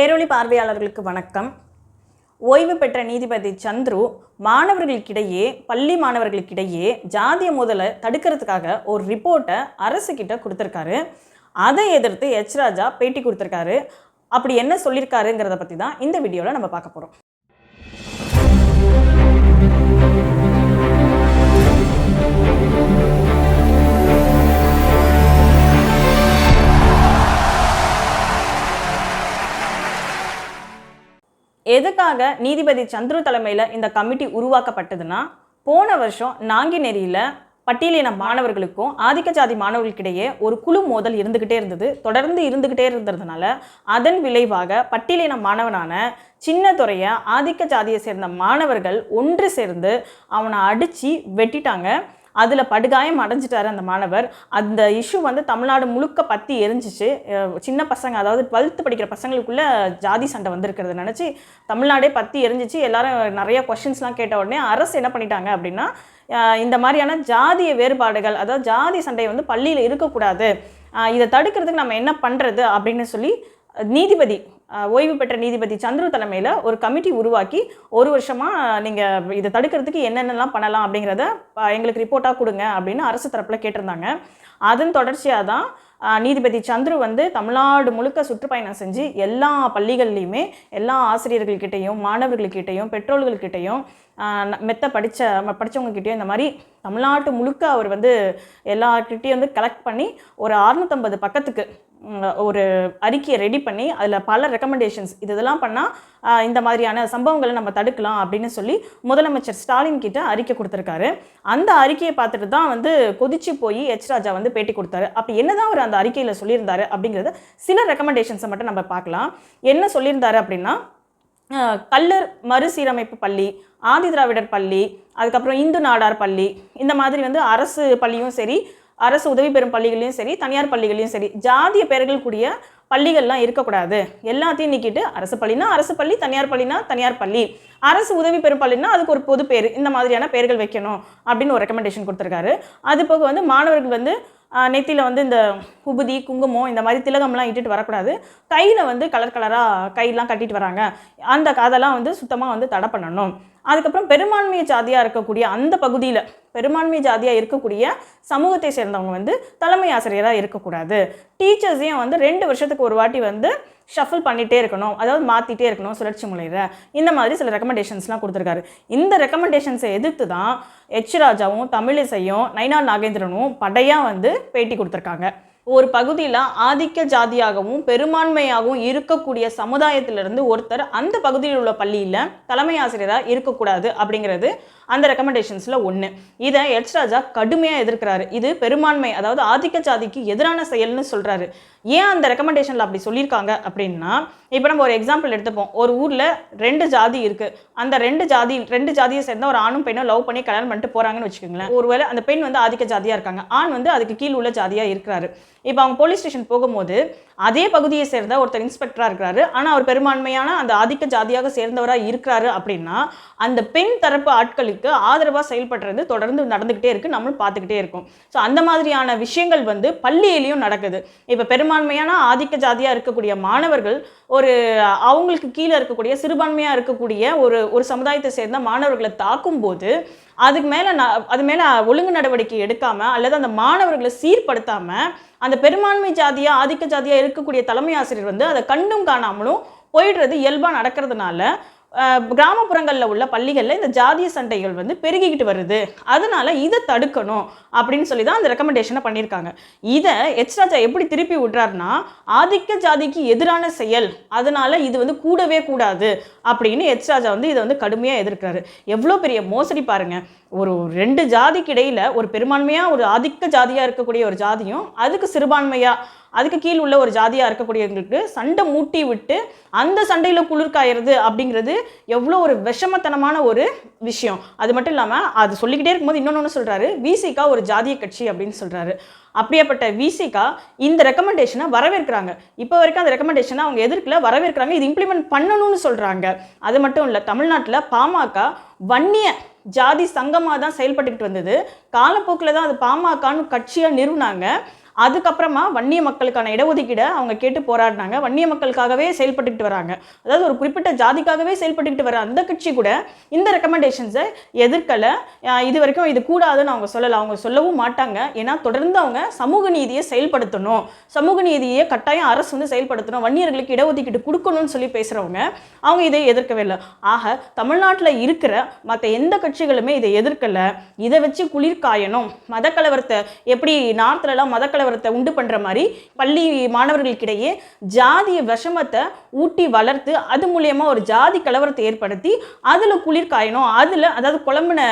பேரொளி பார்வையாளர்களுக்கு வணக்கம். ஓய்வு பெற்ற நீதிபதி சந்துரு மாணவர்களுக்கிடையே பள்ளி மாணவர்களுக்கிடையே ஜாதிய முதலை தடுக்கிறதுக்காக ஒரு ரிப்போர்ட்டை அரசு கிட்ட கொடுத்துருக்காரு. அதை எதிர்த்து எச் ராஜா பேட்டி கொடுத்துருக்காரு. அப்படி என்ன சொல்லியிருக்காருங்கிறத பற்றி தான் இந்த வீடியோவில் நம்ம பார்க்க போகிறோம் எதுக்காக நீதிபதி சந்துரு தலைமையில் இந்த கமிட்டி உருவாக்கப்பட்டதுன்னா போன வருஷம் நாங்கிநெறியில் பட்டியலின மாணவர்களுக்கும் ஆதிக்க ஜாதி மாணவர்களுக்கிடையே ஒரு குழு மோதல் இருந்துக்கிட்டே இருந்தது. தொடர்ந்து இருந்துக்கிட்டே இருந்ததுனால அதன் விளைவாக பட்டியலின மாணவனான சின்ன துறையை ஆதிக்க ஜாதியை சேர்ந்த மாணவர்கள் ஒன்று சேர்ந்து அவனை அடித்து வெட்டிட்டாங்க. அதில் படுகாயம் அடைஞ்சிட்டார் அந்த மாணவர். அந்த இஷ்யூ வந்து தமிழ்நாடு முழுக்க பற்றி எரிஞ்சிச்சு. சின்ன பசங்க அதாவது டுவெல்த்து படிக்கிற பசங்களுக்குள்ள ஜாதி சண்டை வந்திருக்கிறத நினச்சி தமிழ்நாடே பற்றி எரிஞ்சிச்சு. எல்லாரும் நிறைய கொஷின்ஸ்லாம் கேட்ட உடனே அரசு என்ன பண்ணிட்டாங்க அப்படின்னா இந்த மாதிரியான ஜாதிய வேறுபாடுகள் அதாவது ஜாதி சண்டை வந்து பள்ளியில் இருக்கக்கூடாது. இதை தடுக்கிறதுக்கு நம்ம என்ன பண்ணுறது அப்படின்னு சொல்லி நீதிபதி ஓய்வு பெற்ற நீதிபதி சந்துரு தலைமையில் ஒரு கமிட்டி உருவாக்கி ஒரு வருஷமாக நீங்கள் இதை தடுக்கிறதுக்கு என்னென்னலாம் பண்ணலாம் அப்படிங்கிறத எங்களுக்கு ரிப்போர்ட்டாக கொடுங்க அப்படின்னு அரசு தரப்பில் கேட்டிருந்தாங்க. அதன் தொடர்ச்சியாக தான் நீதிபதி சந்துரு வந்து தமிழ்நாடு முழுக்க சுற்றுப்பயணம் செஞ்சு எல்லா பள்ளிகள்லையுமே எல்லா ஆசிரியர்கள்கிட்டையும் மாணவர்கள்கிட்டையும் பெற்றோர்கள்கிட்டையும் மெத்த படித்த படித்தவங்கக்கிட்டேயும் இந்த மாதிரி தமிழ்நாட்டு முழுக்க அவர் வந்து எல்லார்கிட்டையும் வந்து கலெக்ட் பண்ணி ஒரு அறுநூத்தம்பது பக்கத்துக்கு ஒரு அறிக்கையை ரெடி பண்ணி அதில் பல ரெக்கமெண்டேஷன்ஸ் இது இதெல்லாம் பண்ணால் இந்த மாதிரியான சம்பவங்களை நம்ம தடுக்கலாம் அப்படின்னு சொல்லி முதலமைச்சர் ஸ்டாலின் கிட்ட அறிக்கை கொடுத்துருக்காரு. அந்த அறிக்கையை பார்த்துட்டு தான் வந்து கொதிச்சு போய் எச் ராஜா வந்து பேட்டி கொடுத்தாரு. அப்போ என்னதான் அவர் அந்த அறிக்கையில் சொல்லியிருந்தாரு அப்படிங்கிறத சில ரெக்கமெண்டேஷன்ஸை மட்டும் நம்ம பார்க்கலாம். என்ன சொல்லியிருந்தாரு அப்படின்னா கல்லர் மறுசீரமைப்பு பள்ளி ஆதி திராவிடர் பள்ளி அதுக்கப்புறம் இந்து நாடார் பள்ளி இந்த மாதிரி வந்து அரசு பள்ளியும் சரி அரசு உதவி பெறும் பள்ளிகளையும் சரி தனியார் பள்ளிகளையும் சரி ஜாதிய பெயர்கள் கூடிய பள்ளிகள்லாம் இருக்கக்கூடாது. எல்லாத்தையும் நீக்கிட்டு அரசு பள்ளினா அரசு பள்ளி தனியார் பள்ளினா தனியார் பள்ளி. அரசு உதவி பெறும் பள்ளினா அதுக்கு ஒரு பொது பேர் இந்த மாதிரியான பெயர்கள் வைக்கணும் அப்படின்னு ஒரு ரெக்கமெண்டேஷன் கொடுத்துருக்காரு. அது போக வந்து மாணவர்கள் வந்து நெத்தியில் வந்து இந்த உபுதி குங்குமம் இந்த மாதிரி திலகம்லாம் இட்டுட்டு வரக்கூடாது. கையில் வந்து கலர் கலராக கையெல்லாம் கட்டிட்டு வராங்க. அந்த அதெல்லாம் வந்து சுத்தமாக வந்து தடை பண்ணணும். அதுக்கப்புறம் பெரும்பான்மை ஜாதியாக இருக்கக்கூடிய அந்த பகுதியில் பெரும்பான்மை ஜாதியாக இருக்கக்கூடிய சமூகத்தை சேர்ந்தவங்க வந்து தலைமை ஆசிரியராக இருக்கக்கூடாது. டீச்சர்ஸையும் வந்து ரெண்டு வருஷத்துக்கு ஒரு வாட்டி வந்து ஷஃபிள் பண்ணிகிட்டே இருக்கணும். அதாவது மாற்றிட்டே இருக்கணும் சுழற்சி முறையில். இந்த மாதிரி சில ரெக்கமெண்டேஷன்ஸ்லாம் கொடுத்துருக்காரு. இந்த ரெக்கமெண்டேஷன்ஸை எதிர்த்து தான் எச் ராஜாவும் தமிழிசையும் நைனா நாகேந்திரனும் படையாக வந்து பேட்டி கொடுத்துருக்காங்க. ஒரு பகுதியில் ஆதிக்க ஜாதியாகவும் பெரும்பான்மையாகவும் இருக்கக்கூடிய சமுதாயத்திலிருந்து ஒருத்தர் அந்த பகுதியில் உள்ள பள்ளியில் தலைமை ஆசிரியராக இருக்கக்கூடாது அப்படிங்கிறது அந்த ரெக்கமெண்டேஷன்ஸில் ஒன்று இதை எச் ராஜா கடுமையாக எதிர்க்கிறாரு. இது பெரும்பான்மை அதாவது ஆதிக்க ஜாதிக்கு எதிரான செயல்னு சொல்கிறாரு ஏன் அந்த ரெக்கமெண்டேஷனில் அப்படி சொல்லியிருக்காங்க அப்படின்னா இப்போ நம்ம ஒரு எக்ஸாம்பிள் எடுத்துப்போம். ஒரு ஊரில் ரெண்டு ஜாதி இருக்குது அந்த ரெண்டு ஜாதி ரெண்டு ஜாதியை சேர்ந்த ஒரு ஆணும் பெண்ணும் லவ் பண்ணி கல்யாணம் பண்ணிட்டு போகிறாங்கன்னு வச்சுக்கோங்களேன். ஒருவேளை அந்த பெண் வந்து ஆதிக்க ஜாதியாக இருக்காங்க. ஆண் வந்து அதுக்கு கீழ் உள்ள ஜாதியாக இருக்கிறாரு. இப்போ அவங்க போலீஸ் ஸ்டேஷன் போகும்போது அதே பகுதியை சேர்ந்த ஒருத்தர் இன்ஸ்பெக்டராக இருக்கிறாரு. ஆனால் அவர் பெரும்பான்மையான அந்த ஆதிக்க ஜாதியாக சேர்ந்தவராக இருக்கிறாரு அப்படின்னா அந்த பெண் தரப்பு ஆட்களுக்கு ஆதரவாக செயல்படுறது தொடர்ந்து நடந்துக்கிட்டே இருக்குது நம்மளும் பார்த்துக்கிட்டே இருக்கும். ஸோ அந்த மாதிரியான விஷயங்கள் வந்து பள்ளியிலையும் நடக்குது. இப்போ பெரும்பான்மையான ஆதிக்க ஜாதியாக இருக்கக்கூடிய மாணவர்கள் ஒரு அவங்களுக்கு கீழே இருக்கக்கூடிய சிறுபான்மையாக இருக்கக்கூடிய ஒரு ஒரு சமுதாயத்தை சேர்ந்த மாணவர்களை தாக்கும்போது அதுக்கு மேலே அது மேலே ஒழுங்கு நடவடிக்கை எடுக்காமல் அல்லது அந்த மாணவர்களை சீர்படுத்தாமல் அந்த பெரும்பான்மை ஜாதியாக ஆதிக்க ஜாதியாக இருக்கக்கூடிய தலைமை ஆசிரியர் வந்து அதை கண்டும் காணாமலும் போயிடுறது இயல்பாக நடக்கிறதுனால கிராமப்புறங்களில் உள்ள பள்ளிகளில் இந்த ஜாதிய சண்டைகள் வந்து பெருகிக்கிட்டு வருது. அதனால இதை தடுக்கணும் அப்படின்னு சொல்லி தான் அந்த ரெக்கமெண்டேஷனை பண்ணியிருக்காங்க. இதை எச் ராஜா எப்படி திருப்பி விட்றாருன்னா ஆதிக்க ஜாதிக்கு எதிரான செயல் அதனால இது வந்து கூடவே கூடாது அப்படின்னு எச் ராஜா வந்து இதை வந்து கடுமையாக எதிர்க்கிறாரு. எவ்வளோ பெரிய மோசடி பாருங்கள் ஒரு ரெண்டு ஜாதிக்கு இடையில ஒரு பெரும்பான்மையாக ஒரு ஆதிக்க ஜாதியாக இருக்கக்கூடிய ஒரு ஜாதியும் அதுக்கு சிறுபான்மையாக அதுக்கு கீழ் உள்ள ஒரு ஜாதியாக இருக்கக்கூடியவங்களுக்கு சண்டை மூட்டி விட்டு அந்த சண்டையில் குளிர்காயிறது அப்படிங்கிறது எவ்வளோ ஒரு விஷமத்தனமான ஒரு விஷயம். அது மட்டும் இல்லாமல் அது சொல்லிக்கிட்டே இருக்கும்போது இன்னொன்று சொல்கிறாரு விசிகா ஒரு ஜாதிய கட்சி அப்படின்னு சொல்கிறாரு அப்படியேப்பட்ட விசிகா இந்த ரெக்கமெண்டேஷனை வரவேற்கிறாங்க. இப்போ வரைக்கும் அந்த ரெக்கமெண்டேஷனை அவங்க எதிர்க்கல வரவேற்கிறாங்க. இது இம்ப்ளிமெண்ட் பண்ணணும்னு சொல்கிறாங்க அது மட்டும் இல்லை தமிழ்நாட்டில் பாமக வன்னிய ஜாதி சங்கமாக தான் செயல்பட்டுக்கிட்டு வந்தது. காலப்போக்கில் தான் அது பாமகன்னு கட்சியாக நிறுவனாங்க. அதுக்கப்புறமா வன்னிய மக்களுக்கான இடஒதுக்கீடை அவங்க கேட்டு போராடினாங்க. வன்னிய மக்களுக்காகவே செயல்பட்டுக்கிட்டு வராங்க. அதாவது ஒரு குறிப்பிட்ட ஜாதிக்காகவே செயல்பட்டுக்கிட்டு வர அந்த கட்சி கூட இந்த ரெக்கமெண்டேஷன்ஸை எதிர்க்கலை. இது வரைக்கும் இது கூடாதுன்னு அவங்க சொல்லலை. அவங்க சொல்லவும் மாட்டாங்க. ஏன்னா தொடர்ந்து அவங்க சமூக நீதியை செயல்படுத்தணும். சமூக நீதியை கட்டாயம் அரசு வந்து செயல்படுத்தணும். வன்னியர்களுக்கு இடஒதுக்கீடு கொடுக்கணும்னு சொல்லி பேசுகிறவங்க அவங்க இதை எதிர்க்கவே இல்லை. ஆக தமிழ்நாட்டில் இருக்கிற மற்ற எந்த கட்சிகளுமே இதை எதிர்க்கலை. இதை வச்சு குளிர் காயணும். மதக்கலவரத்தை எப்படி நார்த்துலலாம் கலவரத்தை உண்டு பண்ணுற மாதிரி பள்ளி மாணவர்களுக்கிடையே ஜாதிய விஷமத்தை ஊட்டி வளர்த்து அது மூலியமா ஒரு ஜாதி கலவரத்தை ஏற்படுத்தி அதில் குளிர் காயணும் அதில் அதாவது குழம்புன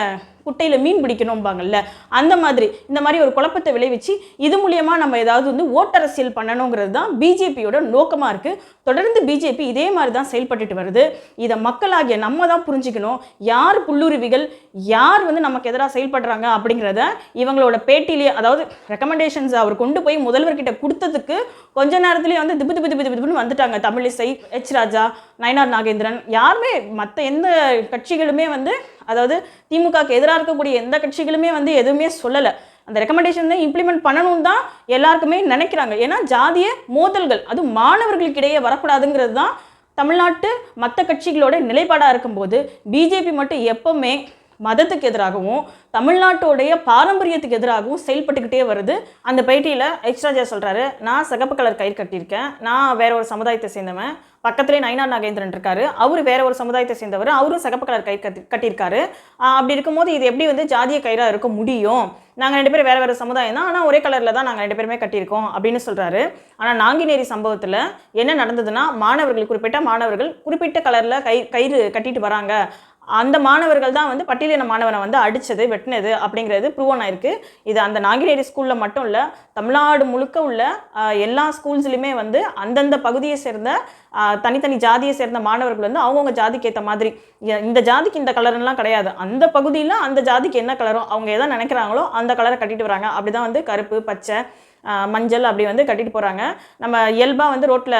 குட்டையில் மீன் பிடிக்கணும்பாங்கல்ல அந்த மாதிரி இந்த மாதிரி ஒரு குழப்பத்தை விளைவிச்சு இது மூலயமா நம்ம ஏதாவது வந்து ஓட்டரசியல் பண்ணணுங்கிறது தான் பிஜேபியோட நோக்கமாக இருக்குது தொடர்ந்து பிஜேபி இதே மாதிரி தான் செயல்பட்டுட்டு வருது. இதை மக்களாகிய நம்ம தான் புரிஞ்சுக்கணும். யார் புல்லுருவிகள் யார் வந்து நமக்கு எதிராக செயல்படுறாங்க அப்படிங்கிறத இவங்களோட பேட்டிலேயே அதாவது ரெக்கமெண்டேஷன்ஸ் அவர் கொண்டு போய் முதல்வர்கிட்ட கொடுத்ததுக்கு கொஞ்ச நேரத்துலேயே வந்து திபு திபு திபு திபு திபுன்னு வந்துட்டாங்க. தமிழிசை எச் ராஜா நயனார் நாகேந்திரன் யாருமே மற்ற எந்த கட்சிகளுமே வந்து அதாவது திமுகக்கு எதிராக இருக்கக்கூடிய எந்த கட்சிகளுமே வந்து எதுவுமே சொல்லலை. அந்த ரெக்கமெண்டேஷன் இம்ப்ளிமெண்ட் பண்ணணும் தான் எல்லாருக்குமே நினைக்கிறாங்க. ஏன்னா ஜாதிய மோதல்கள் அது மாணவர்களுக்கிடையே வரக்கூடாதுங்கிறது தான் தமிழ்நாட்டு மற்ற கட்சிகளோட நிலைப்பாடாக இருக்கும்போது பிஜேபி மட்டும் எப்பவுமே மதத்துக்கு எதிராகவும் தமிழ்நாட்டோடைய பாரம்பரியத்துக்கு எதிராகவும் செயல்பட்டுக்கிட்டே வருது. அந்த பேட்டியில் எச் சொல்கிறாரு நான் சிகப்பு கலர் கயிறு கட்டியிருக்கேன். நான் வேற ஒரு சமுதாயத்தை சேர்ந்தவன். பக்கத்துலேயே நயினார் நாகேந்திரன் இருக்காரு. அவர் வேற ஒரு சமுதாயத்தை சேர்ந்தவர். அவரும் சிகப்பு கலர் கயிறு கட்டி கட்டியிருக்காரு. அப்படி இருக்கும்போது இது எப்படி வந்து ஜாதிய கயிறாக இருக்க முடியும்? நாங்கள் ரெண்டு பேரும் வேறு வேறு சமுதாயம் தான். ஆனால் ஒரே கலரில் தான் நாங்கள் ரெண்டு பேருமே கட்டியிருக்கோம் அப்படின்னு சொல்கிறாரு ஆனால் நாங்கினேரி சம்பவத்தில் என்ன நடந்ததுன்னா மாணவர்கள் குறிப்பிட்ட மாணவர்கள் குறிப்பிட்ட கலரில் கை கயிறு கட்டிட்டு வராங்க. அந்த மாணவர்கள் தான் வந்து பட்டியலின மாணவனை வந்து அடித்தது வெட்டினது அப்படிங்கிறது ப்ரூவன் ஆயிருக்கு. இது அந்த நாங்கினேரி ஸ்கூலில் மட்டும் இல்லை தமிழ்நாடு முழுக்க உள்ள எல்லா ஸ்கூல்ஸ்லையுமே வந்து அந்தந்த பகுதியை சேர்ந்த தனித்தனி ஜாதியை சேர்ந்த மாணவர்கள் வந்து அவங்கவுங்க ஜாதிக்கு ஏற்ற மாதிரி. இந்த ஜாதிக்கு இந்த கலர்லாம் கிடையாது. அந்த பகுதியில் அந்த ஜாதிக்கு என்ன கலரும் அவங்க எதை நினைக்கிறாங்களோ அந்த கலரை கட்டிட்டு வராங்க. அப்படி தான் வந்து கருப்பு பச்சை மஞ்சள் அப்படி வந்து கட்டிட்டு போகிறாங்க நம்ம இயல்பாக வந்து ரோட்டில்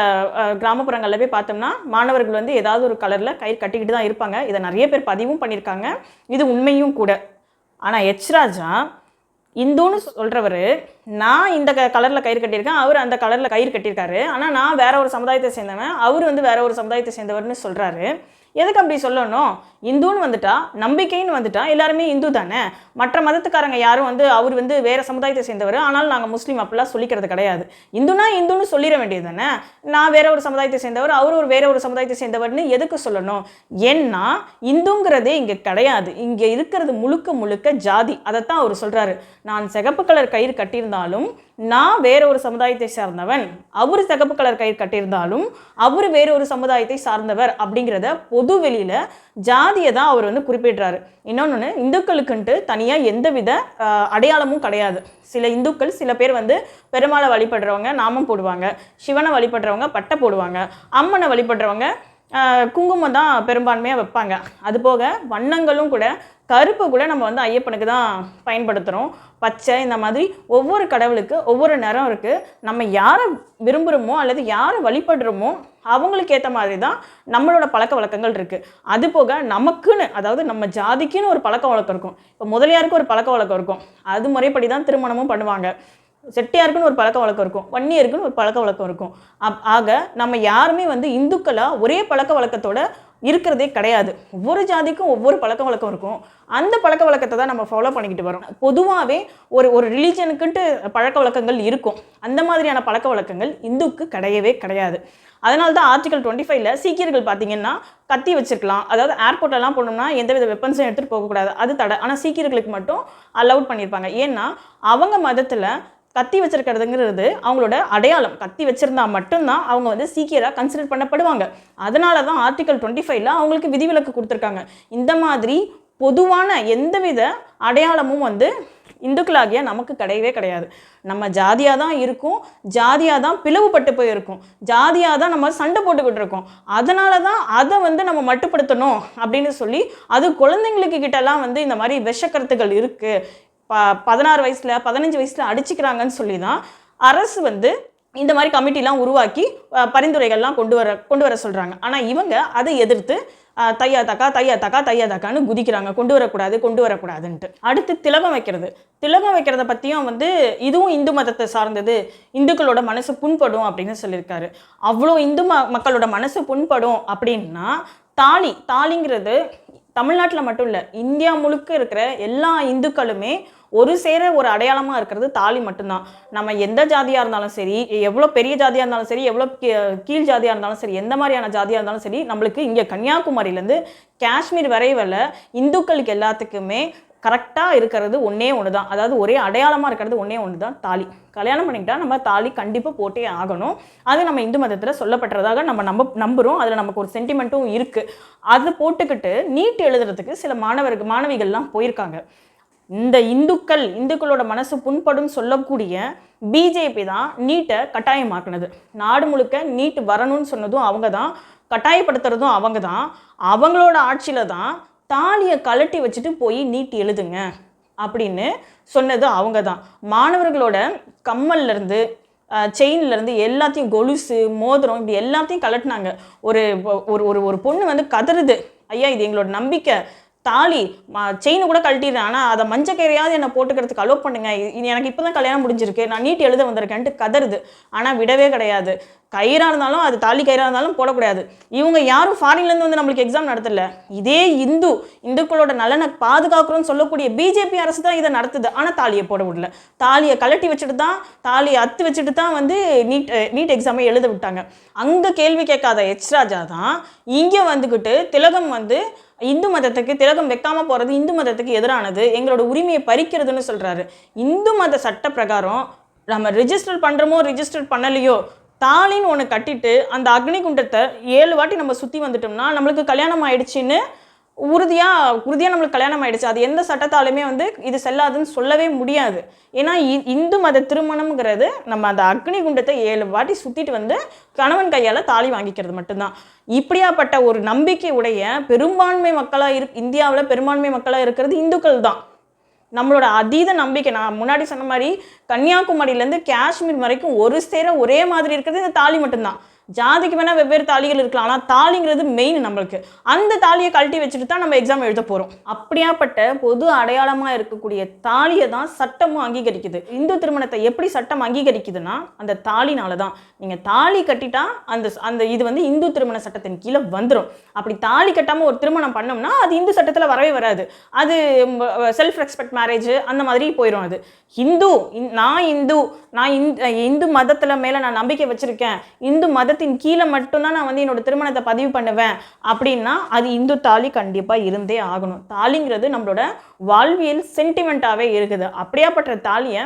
கிராமப்புறங்களில் போய் பார்த்தோம்னா மாணவர்கள் வந்து ஏதாவது ஒரு கலரில் கயிறு கட்டிக்கிட்டு தான் இருப்பாங்க. இதை நிறைய பேர் பதிவும் பண்ணியிருக்காங்க. இது உண்மையும் கூட. ஆனால் எச் இந்துன்னு சொல்கிறவர் நான் இந்த க கலரில் கயிறு கட்டியிருக்கேன் அவர் அந்த கலரில் கயிறு கட்டியிருக்காரு. ஆனால் நான் வேற ஒரு சமுதாயத்தை சேர்ந்தவன் அவர் வந்து வேற ஒரு சமுதாயத்தை சேர்ந்தவர்னு சொல்கிறாரு எதுக்கு அப்படி சொல்லணும்? இந்துன்னு வந்துட்டா நம்பிக்கைன்னு வந்துட்டா எல்லாருமே இந்து தானே? மற்ற மதத்துக்காரங்க யாரும் வந்து அவர் வந்து வேற சமுதாயத்தை சேர்ந்தவர். ஆனால் நாங்கள் முஸ்லீம் அப்படிலாம் சொல்லிக்கிறது கிடையாது. இந்துனா இந்துன்னு சொல்லிட வேண்டியது தானே? நான் வேற ஒரு சமுதாயத்தை சேர்ந்தவர் அவர் ஒரு வேற ஒரு சமுதாயத்தை சேர்ந்தவர்னு எதுக்கு சொல்லணும்? ஏன்னா இந்துங்கிறதே இங்கே கிடையாது. இங்கே இருக்கிறது முழுக்க முழுக்க ஜாதி. அதைத்தான் அவர் சொல்கிறாரு நான் சிகப்பு கலர் கயிறு கட்டியிருந்தாலும் நான் வேற ஒரு சமுதாயத்தை சார்ந்தவன் அவர் சிகப்பு கலர் கயிறு கட்டியிருந்தாலும் அவர் வேற ஒரு சமுதாயத்தை சார்ந்தவர் அப்படிங்கிறத பொது வெளியில் ஜாதியை தான் அவர் வந்து குறிப்பிடுறாரு. இன்னொன்று இந்துக்களுக்குன்ட்டு தனியாக எந்தவித அடையாளமும் கிடையாது. சில இந்துக்கள் சில பேர் வந்து பெருமாளை வழிபடுறவங்க நாமம் போடுவாங்க சிவனை வழிபடுறவங்க பட்டை போடுவாங்க அம்மனை வழிபடுறவங்க குங்குமம் தான் பெரும்பான்மையாக வைப்பாங்க. அது போக வண்ணங்களும் கூட கருப்பு கூட நம்ம வந்து ஐயப்பனுக்கு தான் பயன்படுத்துகிறோம் பச்சை இந்த மாதிரி ஒவ்வொரு கடவுளுக்கு ஒவ்வொரு நிறம் இருக்குது நம்ம யாரை விரும்புகிறோமோ அல்லது யாரை வழிபடுறோமோ அவங்களுக்கு ஏற்ற மாதிரி தான் நம்மளோட பழக்க வழக்கங்கள் இருக்குது அது போக நமக்குன்னு அதாவது நம்ம ஜாதிக்குன்னு ஒரு பழக்க வழக்கம் இருக்கும். இப்போ முதலியாருக்கு ஒரு பழக்க வழக்கம் இருக்கும். அது முறைப்படி தான் திருமணமும் பண்ணுவாங்க. செட்டியாருக்குன்னு ஒரு பழக்க வழக்கம் இருக்கும். வன்னியருக்குன்னு ஒரு பழக்க வழக்கம் இருக்கும். அப் ஆக நம்ம யாருமே வந்து இந்துக்களாக ஒரே பழக்க வழக்கத்தோட இருக்கிறதே கிடையாது. ஒவ்வொரு ஜாதிக்கும் ஒவ்வொரு பழக்க வழக்கம் இருக்கும். அந்த பழக்க வழக்கத்தை தான் நம்ம ஃபாலோ பண்ணிக்கிட்டு வரோம். பொதுவாகவே ஒரு ஒரு ரிலீஜனுக்குன்ட்டு பழக்க வழக்கங்கள் இருக்கும். அந்த மாதிரியான பழக்க வழக்கங்கள் இந்துக்கு கிடையவே கிடையாது. அதனால தான் ஆர்டிகல் டுவெண்ட்டி ஃபைவ்ல சீக்கியர்கள் பார்த்தீங்கன்னா கத்தி வச்சிருக்கலாம். அதாவது ஏர்போர்ட்டெல்லாம் போனோம்னா எந்தவித வெப்பன்ஸும் எடுத்துகிட்டு போகக்கூடாது. அது தடை ஆனால் சீக்கியர்களுக்கு மட்டும் அலவுட் பண்ணியிருப்பாங்க ஏன்னா அவங்க மதத்தில் கத்தி வச்சிருக்கிறதுங்கிறது அவங்களோட அடையாளம். கத்தி வச்சிருந்தா மட்டும்தான் அவங்க வந்து சீக்கியராக கன்சிடர் பண்ணப்படுவாங்க. அதனால தான் ஆர்டிகல் டுவெண்ட்டி ஃபைவ்ல அவங்களுக்கு விதிவிலக்கு கொடுத்துருக்காங்க. இந்த மாதிரி பொதுவான எந்தவித அடையாளமும் வந்து இந்துக்களாகிய நமக்கு கிடையவே கிடையாது. நம்ம ஜாதியாக தான் இருக்கும் ஜாதியாக தான் பிளவுபட்டு போயிருக்கோம் ஜாதியாக தான் நம்ம சண்டை போட்டுக்கிட்டு இருக்கோம். அதனால தான் அதை வந்து நம்ம மட்டுப்படுத்தணும் அப்படின்னு சொல்லி அது குழந்தைங்களுக்கு கிட்டலாம் வந்து இந்த மாதிரி விஷக்கருத்துகள் இருக்குது ப பதினாறு வயசில் பதினஞ்சு வயசில் அடிச்சுக்கிறாங்கன்னு சொல்லி தான் அரசு வந்து இந்த மாதிரி கமிட்டிலாம் உருவாக்கி பரிந்துரைகள்லாம் கொண்டு வர கொண்டு வர சொல்கிறாங்க ஆனால் இவங்க அதை எதிர்த்து தையா தக்கா தையா தக்கா தையா தக்கான்னு குதிக்கிறாங்க. கொண்டு வரக்கூடாது கொண்டு வரக்கூடாதுன்ட்டு. அடுத்து திலகம் வைக்கிறது. திலகம் வைக்கிறத பற்றியும் வந்து இதுவும் இந்து மதத்தை சார்ந்தது. இந்துக்களோட மனசு புண்படும் அப்படின்னு சொல்லியிருக்காரு. அவ்வளோ இந்து ம மக்களோட மனசு புண்படும் அப்படின்னா தாலி தாலிங்கிறது தமிழ்நாட்டில் மட்டும் இல்லை இந்தியா முழுக்க இருக்கிற எல்லா இந்துக்களுமே ஒரு சேர ஒரு அடையாளமாக இருக்கிறது தாலி மட்டும்தான். நம்ம எந்த ஜாதியாக இருந்தாலும் சரி எவ்வளோ பெரிய ஜாதியாக இருந்தாலும் சரி எவ்வளோ கீ- கீழ் ஜாதியாக இருந்தாலும் சரி எந்த மாதிரியான ஜாதியாக இருந்தாலும் சரி நம்மளுக்கு இங்கே கன்னியாகுமரியிலேருந்து காஷ்மீர் வரைவில் இந்துக்களுக்கு எல்லாத்துக்குமே கரெக்டாக இருக்கிறது ஒன்றே ஒன்று தான் அதாவது ஒரே அடையாளமாக இருக்கிறது ஒன்றே ஒன்று தான் தாலி. கல்யாணம் பண்ணிக்கிட்டா நம்ம தாலி கண்டிப்பாக போட்டே ஆகணும். அது நம்ம இந்து மதத்தில் சொல்லப்பட்டதாக நம்ம நம்ப நம்புகிறோம் அதில் நமக்கு ஒரு சென்டிமெண்ட்டும் இருக்குது அது போட்டுக்கிட்டு நீட் எழுதுறதுக்கு சில மாணவர்கள் மாணவிகள்லாம் போயிருக்காங்க. இந்த இந்துக்கள் இந்துக்களோட மனசு புண்படும் சொல்லக்கூடிய பிஜேபி தான் நீட்டை கட்டாயமாக்குனது. நாடு முழுக்க நீட் வரணும்னு சொன்னதும் அவங்க தான் கட்டாயப்படுத்துறதும் அவங்க தான். அவங்களோட ஆட்சியில் தான் தாலியை கழட்டி வச்சுட்டு போய் நீட் எழுதுங்க அப்படின்னு சொன்னது அவங்க தான். மாணவர்களோட கம்மல்லேருந்து செயின்லேருந்து இருந்து எல்லாத்தையும் கொலுசு மோதிரம் இப்படி எல்லாத்தையும் கலட்டினாங்க ஒரு ஒரு ஒரு ஒரு பொண்ணு வந்து கதறுது. ஐயா இது எங்களோட நம்பிக்கை. தாலி செயின் கூட கழட்டிடுறேன். ஆனால் அதை மஞ்ச கயிறையாவது என்னை போட்டுக்கிறதுக்கு அலோவ் பண்ணுங்க. எனக்கு இப்போ தான் கல்யாணம் முடிஞ்சிருக்கு. நான் நீட் எழுத வந்திருக்கேன்ட்டு கதறுது. ஆனால் விடவே கிடையாது. கயிறாக இருந்தாலும் அது தாலி கயிறாக இருந்தாலும் போடக்கூடாது. இவங்க யாரும் ஃபாரின்லேருந்து வந்து நம்மளுக்கு எக்ஸாம் நடத்தல. இதே இந்து இந்துக்களோட நலனை பாதுகாக்கிறோன்னு சொல்லக்கூடிய பிஜேபி அரசு தான் இதை நடத்துது. ஆனால் தாலியை போட விடல. தாலியை கழட்டி வச்சுட்டு தான் தாலியை அத்து வச்சுட்டு தான் வந்து நீட் நீட் எக்ஸாமை எழுத விட்டாங்க. அங்கே கேள்வி கேட்காத எச் ராஜா தான் இங்கே வந்துக்கிட்டு திலகம் வந்து இந்து மதத்துக்கு திலகம் வைக்காமல் போகிறது இந்து மதத்துக்கு எதிரானது எங்களோட உரிமையை பறிக்கிறதுன்னு சொல்கிறாரு இந்து மத சட்ட பிரகாரம் நம்ம ரிஜிஸ்டர் பண்ணுறோமோ ரிஜிஸ்டர் பண்ணலையோ தாலின்னு ஒன்று கட்டிட்டு அந்த அக்னி குண்டத்தை ஏழு வாட்டி நம்ம சுற்றி வந்துட்டோம்னா நம்மளுக்கு கல்யாணம் ஆயிடுச்சுன்னு உறுதியாக உறுதியாக நம்மளுக்கு கல்யாணம் ஆயிடுச்சு. அது எந்த சட்டத்தாலுமே வந்து இது செல்லாதுன்னு சொல்லவே முடியாது. ஏன்னா இ- இந்து மத திருமணம்ங்கிறது நம்ம அந்த அக்னி குண்டத்தை ஏழு வாட்டி சுற்றிட்டு வந்து கணவன் கையால் தாலி வாங்கிக்கிறது மட்டும்தான். இப்படியாப்பட்ட ஒரு நம்பிக்கை உடைய பெரும்பான்மை மக்களாக இரு இந்தியாவில் பெரும்பான்மை மக்களாக இருக்கிறது இந்துக்கள் தான். நம்மளோட அதீத நம்பிக்கை நான் முன்னாடி சொன்ன மாதிரி கன்னியாகுமரியிலேருந்து காஷ்மீர் வரைக்கும் ஒரு சேர ஒரே மாதிரி இருக்கிறது இந்த தாலி மட்டும்தான். ஜாதிக்கு வேணால் வெவ்வேறு தாலிகள் இருக்கலாம். ஆனால் தாலிங்கிறது மெயின் நம்மளுக்கு. அந்த தாலியை கழட்டி வச்சுட்டு தான் நம்ம எக்ஸாம் எழுத போகிறோம் அப்படியாப்பட்ட பொது அடையாளமாக இருக்கக்கூடிய தாலியை தான் சட்டமும் அங்கீகரிக்குது. இந்து திருமணத்தை எப்படி சட்டம் அங்கீகரிக்குதுன்னா அந்த தாலினால தான். நீங்கள் தாலி கட்டிட்டா அந்த அந்த இது வந்து இந்து திருமண சட்டத்தின் கீழே வந்துடும் அப்படி தாலி கட்டாமல் ஒரு திருமணம் பண்ணோம்னா அது இந்து சட்டத்தில் வரவே வராது. அது செல்ஃப் ரெஸ்பெக்ட் மேரேஜ் அந்த மாதிரி போயிடும் அது. இந்து இந்- நான் இந்து நான் இந்து இந்து மதத்தில் மேலே நான் நம்பிக்கை வச்சுருக்கேன். இந்து மத மதத்தின் கீழே மட்டும்தான் நான் வந்து என்னோட திருமணத்தை பதிவு பண்ணுவேன். அப்படின்னா அது இந்து தாலி கண்டிப்பாக இருந்தே ஆகணும். தாலிங்கிறது நம்மளோட வாழ்வியல் சென்டிமெண்ட்டாகவே இருக்குது. அப்படியாப்பட்ட தாலியை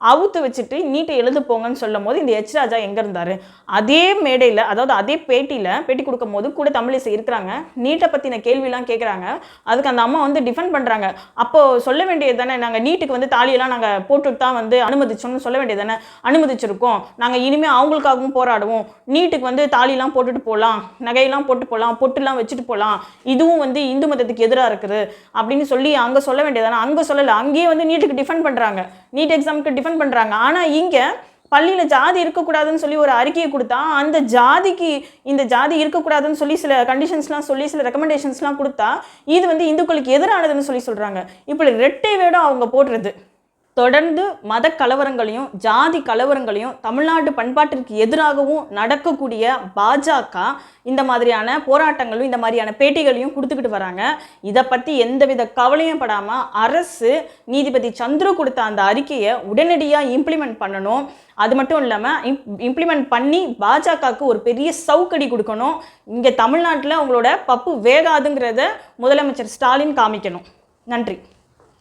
அவுத்து வச்சுட்டு நீட்டை எழுது போங்கன்னு சொல்லும் போது இந்த எச் ராஜா எங்கே இருந்தார்? அதே மேடையில் அதாவது அதே பேட்டியில் பேட்டி கொடுக்கும் போது கூட தமிழிசை இருக்கிறாங்க. நீட்டை பற்றின கேள்விலாம் கேட்குறாங்க அதுக்கு அந்த அம்மா வந்து டிஃபெண்ட் பண்ணுறாங்க அப்போது சொல்ல வேண்டியது தானே நாங்கள் நீட்டுக்கு வந்து தாலியெல்லாம் நாங்கள் போட்டுட்டு தான் வந்து அனுமதிச்சோம்னு சொல்ல வேண்டியது தானே? அனுமதிச்சிருக்கோம். நாங்கள் இனிமேல் அவங்களுக்காகவும் போராடுவோம். நீட்டுக்கு வந்து தாலிலாம் போட்டுட்டு போகலாம் நகையெல்லாம் போட்டு போகலாம் பொட்டுலாம் வச்சுட்டு போகலாம் இதுவும் வந்து இந்து மதத்துக்கு எதிராக இருக்குது. அப்படின்னு சொல்லி அங்கே சொல்ல வேண்டியது தானே? அங்கே சொல்லலை. அங்கேயே வந்து நீட்டுக்கு டிஃபெண்ட் பண்ணுறாங்க நீட் எக்ஸாமுக்கு டிஃபெண்ட் பண்ணுறாங்க ஆனால் இங்கே பள்ளியில் ஜாதி இருக்கக்கூடாதுன்னு சொல்லி ஒரு அறிக்கையை கொடுத்தா அந்த ஜாதிக்கு இந்த ஜாதி இருக்கக்கூடாதுன்னு சொல்லி சில கண்டிஷன்ஸ்லாம் சொல்லி சில ரெக்கமெண்டேஷன்ஸ்லாம் கொடுத்தா இது வந்து இந்துக்களுக்கு எதிரானதுன்னு சொல்லி சொல்கிறாங்க இப்படி ரெட்டை வேடம் அவங்க போடுறது. தொடர்ந்து மத கலவரங்களையும் ஜாதி கலவரங்களையும் தமிழ்நாட்டு பண்பாட்டிற்கு எதிராகவும் நடக்கக்கூடிய பாஜக இந்த மாதிரியான போராட்டங்களும் இந்த மாதிரியான பேட்டிகளையும் கொடுத்துக்கிட்டு வராங்க. இதை பற்றி எந்தவித கவலையும் படாமல் அரசு நீதிபதி சந்துரு கொடுத்த அந்த அறிக்கையை உடனடியாக இம்ப்ளிமெண்ட் பண்ணணும். அது மட்டும் இல்லாமல் இம்ப்ளிமெண்ட் பண்ணி பாஜகவுக்கு ஒரு பெரிய சவுக்கடி கொடுக்கணும். இங்கே தமிழ்நாட்டில் உங்களோட பப்பு வேகாதுங்கிறத முதலமைச்சர் ஸ்டாலின் காமிக்கணும். நன்றி.